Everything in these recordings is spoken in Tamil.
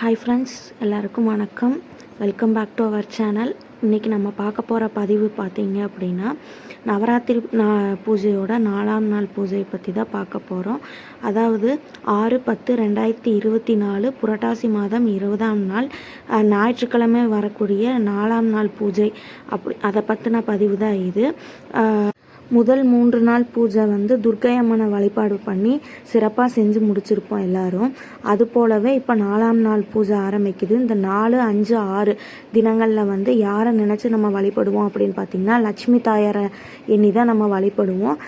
ஹாய் ஃப்ரெண்ட்ஸ் எல்லாருக்கும் வணக்கம். Welcome back to our channel இன்றைக்கி நம்ம பார்க்க போகிற பதிவு பார்த்தீங்க அப்படின்னா நவராத்திரி நா பூஜையோட நாலாம் நாள் பூஜையை பற்றி தான் பார்க்க போகிறோம் அதாவது ஆறு பத்து ரெண்டாயிரத்தி இருபத்தி நாலு புரட்டாசி மாதம் இருபதாம் நாள் ஞாயிற்றுக்கிழமை வரக்கூடிய நாலாம் நாள் பூஜை. அப்படி அதை பற்றின பதிவு தான் இது. முதல் மூன்று நாள் பூஜை வந்து துர்க்கை அம்மனை வழிபாடு பண்ணி சிறப்பாக செஞ்சு முடிச்சிருப்போம் எல்லாரும். அது போலவே இப்போ நாலாம் நாள் பூஜை ஆரம்பிக்குது. இந்த நாலு அஞ்சு ஆறு தினங்களில் வந்து யாரை நினச்சி நம்ம வழிபடுவோம் அப்படின்னு பார்த்தீங்கன்னா லட்சுமி தாயாரை எண்ணி தான் நம்ம வழிபடுவோம்.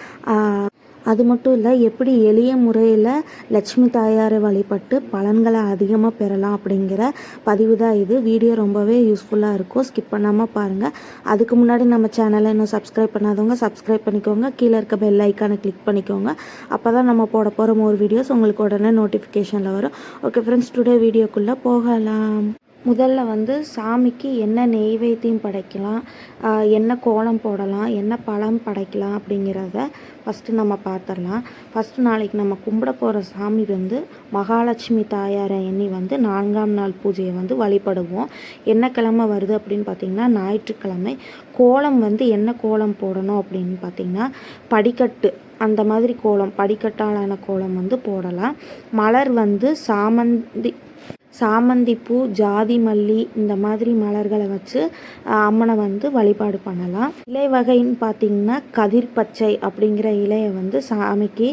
அது மட்டும் இல்லை எப்படி எளிய முறையில் லட்சுமி தாயாரை வழிபட்டு பலன்களை அதிகமாக பெறலாம் அப்படிங்கிற பதிவு தான் இது. வீடியோ ரொம்பவே யூஸ்ஃபுல்லாக இருக்கும். ஸ்கிப் பண்ணாமல் பாருங்கள் அதுக்கு முன்னாடி நம்ம சேனலை இன்னும் சப்ஸ்கிரைப் பண்ணாதவங்க சப்ஸ்கிரைப் பண்ணிக்கோங்க. கீழே இருக்க பெல் ஐக்கானை கிளிக் பண்ணிக்கோங்க. அப்போ தான் நம்ம போட போகிற ஒரு வீடியோஸ் உங்களுக்கு உடனே நோட்டிஃபிகேஷனில் வரும். ஓகே ஃப்ரெண்ட்ஸ் டுடே வீடியோக்குள்ளே போகலாம். முதல்ல வந்து சாமிக்கு என்ன நெய்வேத்தியம் படைக்கலாம் என்ன கோலம் போடலாம் என்ன பழம் படைக்கலாம் அப்படிங்கிறத ஃபஸ்ட்டு நம்ம பார்த்துடலாம் ஃபஸ்ட்டு நாளைக்கு நம்ம கும்பிட போகிற சாமி வந்து மகாலட்சுமி தாயாரை எண்ணி வந்து நான்காம் நாள் பூஜையை வந்து வழிபடுவோம். என்ன கிழமை வருது அப்படின்னு பார்த்தீங்கன்னா ஞாயிற்றுக்கிழமை. கோலம் வந்து என்ன கோலம் போடணும் அப்படின்னு பார்த்தீங்கன்னா படிக்கட்டு அந்த மாதிரி கோலம் படிக்கட்டாலான கோலம் வந்து போடலாம். மலர் வந்து சாமந்தி சாமந்திப்பூ ஜாதி மல்லி இந்த மாதிரி மலர்களை வச்சு அம்மனை வந்து வழிபாடு பண்ணலாம். இலை வகைன்னு பார்த்தீங்கன்னா கதிர் பச்சை அப்படிங்கிற இலையை வந்து சாமிக்கு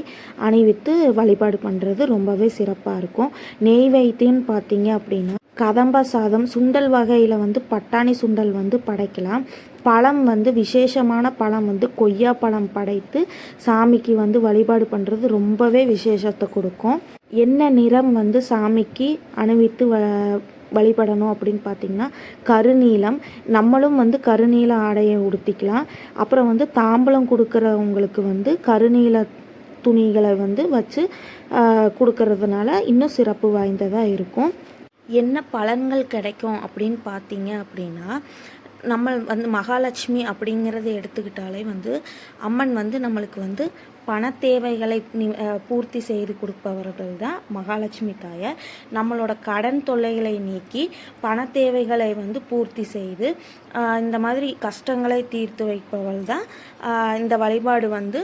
அணிவித்து வழிபாடு பண்ணுறது ரொம்பவே சிறப்பாக இருக்கும். நெய் நெய்வேத்தியம்னு பார்த்தீங்க அப்படின்னா கதம்ப சாதம் சுண்டல் வகையில் வந்து பட்டாணி சுண்டல் வந்து படைக்கலாம். பழம் வந்து விசேஷமான பழம் வந்து கொய்யா பழம் படைத்து சாமிக்கு வந்து வழிபாடு பண்ணுறது ரொம்பவே விசேஷத்தை கொடுக்கும். என்ன நிறம் வந்து சாமிக்கு அணிவித்து வ வழிபடணும் அப்படின்னு பார்த்தீங்கன்னா கருநீலம். நம்மளும் வந்து கருநீல ஆடையை உடுத்திக்கலாம். அப்புறம் வந்து தாம்பலம் கொடுக்குறவங்களுக்கு வந்து கருநீல துணிகளை வந்து வச்சு கொடுக்கறதுனால இன்னும் சிறப்பு வாய்ந்ததாக இருக்கும். என்ன பலன்கள் கிடைக்கும் அப்படின்னு பார்த்தீங்க அப்படின்னா நம்ம வந்து மகாலட்சுமி அப்படிங்கிறத எடுத்துக்கிட்டாலே வந்து அம்மன் வந்து நம்மளுக்கு வந்து பண தேவைகளை பூர்த்தி செய்து கொடுப்பவர்கள் தான் மகாலட்சுமி தாயார். நம்மளோட கடன் தொல்லைகளை நீக்கி பண தேவைகளை வந்து பூர்த்தி செய்து இந்த மாதிரி கஷ்டங்களை தீர்த்து வைப்பவள் தான் இந்த வழிபாடு வந்து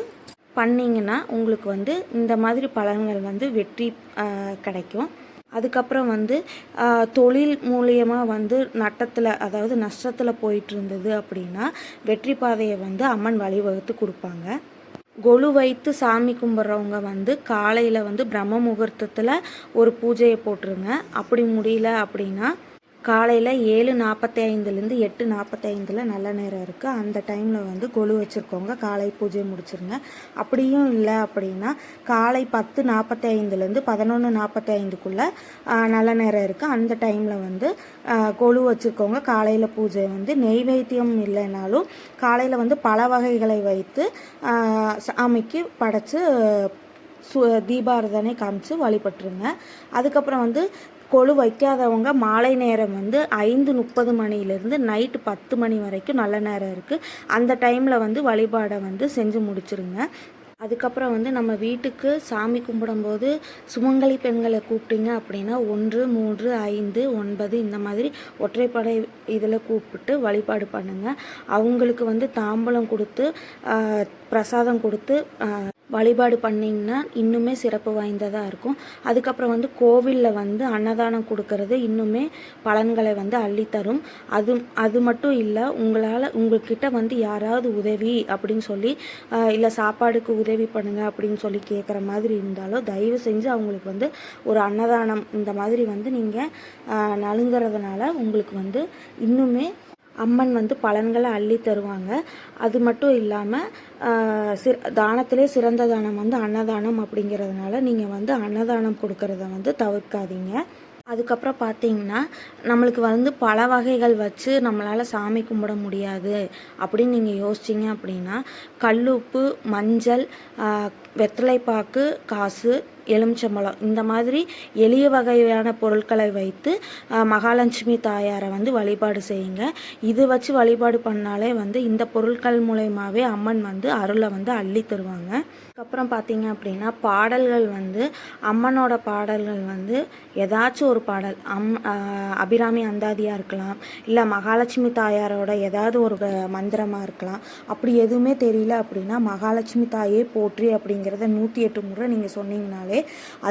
பண்ணிங்கன்னா உங்களுக்கு வந்து இந்த மாதிரி பலன்கள் வந்து வெற்றி கிடைக்கும். அதுக்கப்புறம் வந்து தொழில் மூலியமாக வந்து நட்டத்தில் அதாவது நஷ்டத்தில் போயிட்டு இருந்தது அப்படின்னா வெற்றி பாதையை வந்து அம்மன் வழிவகுத்து கொடுப்பாங்க. கொலு வைத்து சாமி கும்பிட்றவங்க வந்து காலையில் வந்து பிரம்ம முகூர்த்தத்தில் ஒரு பூஜையை போட்டுருங்க. அப்படி முடியல அப்படின்னா காலையில் ஏழு நாற்பத்தி ஐந்துலேருந்து எட்டு நாற்பத்தி ஐந்தில் நல்ல நேரம் இருக்குது அந்த டைமில் வந்து கொலு வச்சுருக்கோங்க. காலை பூஜையை முடிச்சிருங்க. அப்படியும் இல்லை அப்படின்னா காலை பத்து நாற்பத்தி ஐந்துலேருந்து பதினொன்று நாற்பத்தி ஐந்துக்குள்ளே நல்ல நேரம் இருக்குது அந்த டைமில் வந்து கொலு வச்சுருக்கோங்க. காலையில் பூஜை வந்து நெய்வேத்தியம் இல்லைனாலும் காலையில் வந்து பல வகைகளை வைத்து சாமிக்கு படைத்து சு தீபாரதனை காமிச்சு வழிபட்டுருங்க. அதுக்கப்புறம் வந்து கொழு வைக்காதவங்க மாலை நேரம் வந்து ஐந்து முப்பது மணிலேருந்து நைட்டு பத்து மணி வரைக்கும் நல்ல நேரம் இருக்குது அந்த டைமில் வந்து வழிபாடை வந்து செஞ்சு முடிச்சுருங்க. அதுக்கப்புறம் வந்து நம்ம வீட்டுக்கு சாமி கும்பிடும்போது சுமங்கலி பெண்களை கூப்பிட்டீங்க அப்படின்னா ஒன்று மூன்று ஐந்து ஒன்பது இந்த மாதிரி ஒற்றைப்படை இதில் கூப்பிட்டு வழிபாடு பண்ணுங்கள் அவங்களுக்கு வந்து தாம்பலம் கொடுத்து பிரசாதம் கொடுத்து வழிபாடு பண்ணிங்கன்னா இன்னுமே சிறப்பு வாய்ந்ததாக இருக்கும். அதுக்கப்புறம் வந்து கோவிலில் வந்து அன்னதானம் கொடுக்கறது இன்னுமே பலன்களை வந்து அள்ளித்தரும். அது அது மட்டும் இல்லை உங்களால் உங்கள்கிட்ட வந்து யாராவது உதவி அப்படின்னு சொல்லி இல்லை சாப்பாடுக்கு உதவி பண்ணுங்க அப்படின்னு சொல்லி கேட்குற மாதிரி இருந்தாலும் தயவு செஞ்சு அவங்களுக்கு வந்து ஒரு அன்னதானம் இந்த மாதிரி வந்து நீங்கள் நலுங்கிறதுனால உங்களுக்கு வந்து இன்னுமே அம்மன் வந்து பலன்களை அள்ளி தருவாங்க. அது மட்டும் இல்லாமல் சிற தானத்திலே சிறந்த தானம் வந்து அன்னதானம் அப்படிங்கிறதுனால நீங்கள் வந்து அன்னதானம் கொடுக்கறத வந்து தவிர்க்காதீங்க. அதுக்கப்புறம் பார்த்தீங்கன்னா நம்மளுக்கு வந்து பல வகைகள் வச்சு நம்மளால் சாமி கும்பிட முடியாது அப்படின்னு நீங்கள் யோசிச்சிங்க அப்படின்னா கல்லுப்பு மஞ்சள் வெத்தலைப்பாக்கு காசு எலுமிச்சம்பழம். இந்த மாதிரி எளிய வகையான பொருட்களை வைத்து மகாலட்சுமி தாயாரை வந்து வழிபாடு செய்யுங்க. இது வச்சு வழிபாடு பண்ணாலே வந்து இந்த பொருட்கள் மூலயமாவே அம்மன் வந்து அருளை வந்து அள்ளி தருவாங்க. அதுக்கப்புறம் பார்த்தீங்க அப்படின்னா பாடல்கள் வந்து அம்மனோட பாடல்கள் வந்து ஏதாச்சும் ஒரு பாடல் அம் அபிராமி அந்தாதியாக இருக்கலாம் இல்லை மகாலட்சுமி தாயாரோட ஏதாவது ஒரு மந்திரமாக இருக்கலாம். அப்படி எதுவுமே தெரியல அப்படின்னா மகாலட்சுமி தாயே போற்றி அப்படிங்கிறத நூற்றி எட்டு முறை நீங்கள் சொன்னீங்கனாலே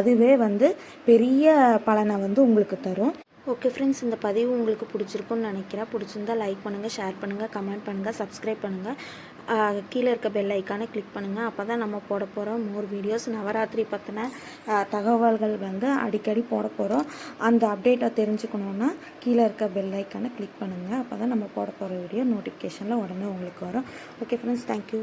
அதுவே வந்து பெரிய பலனை வந்து உங்களுக்கு தரும். ஓகே ஃப்ரெண்ட்ஸ் இந்த பதிவு உங்களுக்கு பிடிச்சிருக்கும்னு நினைக்கிறேன். பிடிச்சிருந்தா லைக் பண்ணுங்கள் ஷேர் பண்ணுங்கள் கமெண்ட் பண்ணுங்கள் சப்ஸ்கிரைப் பண்ணுங்கள் கீழே இருக்க பெல் ஐக்கானை கிளிக் பண்ணுங்கள் அப்போ தான் நம்ம போட போகிறோம் மோர் வீடியோஸ் நவராத்திரி பற்றின தகவல்கள் வந்து அடிக்கடி போட போகிறோம் அந்த அப்டேட்டை தெரிஞ்சுக்கணுன்னா கீழே இருக்க பெல் ஐக்கானை கிளிக் பண்ணுங்கள் அப்போ தான் நம்ம போட போகிற வீடியோ நோட்டிஃபிகேஷனில் உடனே உங்களுக்கு வரும். Okay friends thank you